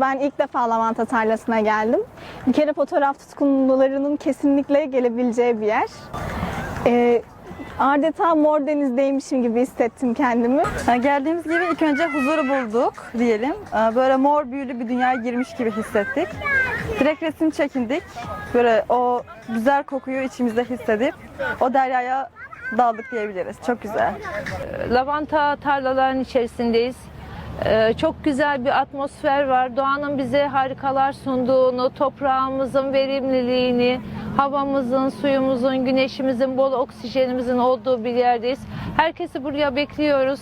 Ben ilk defa lavanta tarlasına geldim. Bir kere fotoğraf tutkunlularının kesinlikle gelebileceği bir yer. Ee, adeta Mor Deniz'deymişim gibi hissettim kendimi. Yani geldiğimiz gibi ilk önce huzuru bulduk diyelim. Ee, Böyle mor büyülü bir dünyaya girmiş gibi hissettik. Direkt resim çekindik. Böyle o güzel kokuyu içimizde hissedip o deryaya daldık diyebiliriz. Çok güzel. Lavanta tarlaların içerisindeyiz. Ee, çok güzel bir atmosfer var. Doğanın bize harikalar sunduğunu, toprağımızın verimliliğini, havamızın, suyumuzun, güneşimizin, bol oksijenimizin olduğu bir yerdeyiz. Herkesi buraya bekliyoruz.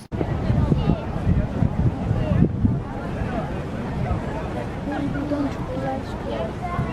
Çok güzel çıkıyor.